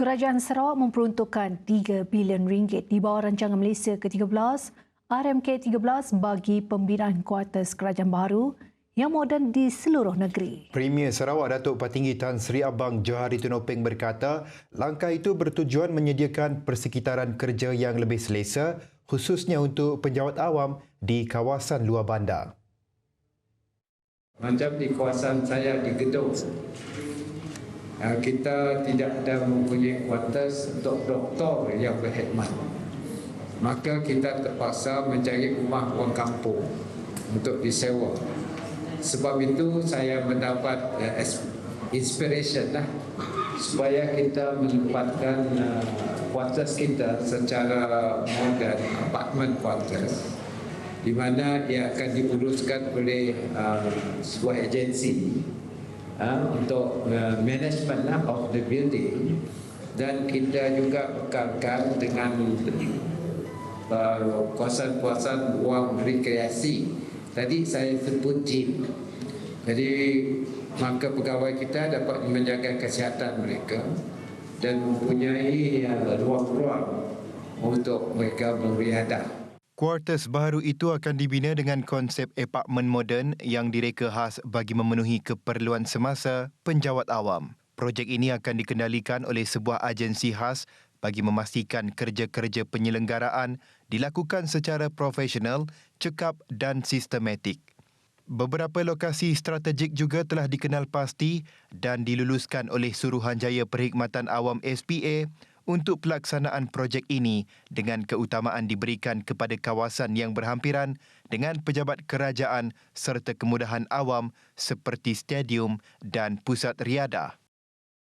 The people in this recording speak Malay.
Kerajaan Sarawak memperuntukkan 3 bilion ringgit di bawah rancangan Malaysia ke-13 RMK-13 bagi pembinaan kuartus kerajaan baru yang moden di seluruh negeri. Premier Sarawak Datuk Patinggi Tan Sri Abang Johari Tunopeng berkata, langkah itu bertujuan menyediakan persekitaran kerja yang lebih selesa khususnya untuk penjawat awam di kawasan luar bandar. Macam di kawasan saya di Gedung, kita tidak ada mempunyai kuartus untuk doktor yang berkhidmat. Maka kita terpaksa mencari rumah orang kampung untuk disewa. Sebab itu saya mendapat uh, inspiration lah supaya kita menempatkan uh, kuartus kita secara moden, apartment kuartus di mana ia akan diuruskan oleh uh, sebuah agensi uh, untuk uh, management lah of the building. Dan kita juga bekalkan dengan uh, kawasan-kawasan ruang rekreasi. Tadi saya sebut gym. Jadi maka pegawai kita dapat menjaga kesihatan mereka dan mempunyai uh, ruang-ruang untuk mereka beriadah. Kuartus baru itu akan dibina dengan konsep apartmen moden yang direka khas bagi memenuhi keperluan semasa penjawat awam. Projek ini akan dikendalikan oleh sebuah agensi khas bagi memastikan kerja-kerja penyelenggaraan dilakukan secara profesional, cekap dan sistematik. Beberapa lokasi strategik juga telah dikenal pasti dan diluluskan oleh Suruhanjaya Perkhidmatan Awam SPA untuk pelaksanaan projek ini dengan keutamaan diberikan kepada kawasan yang berhampiran dengan pejabat kerajaan serta kemudahan awam seperti stadium dan pusat riadah.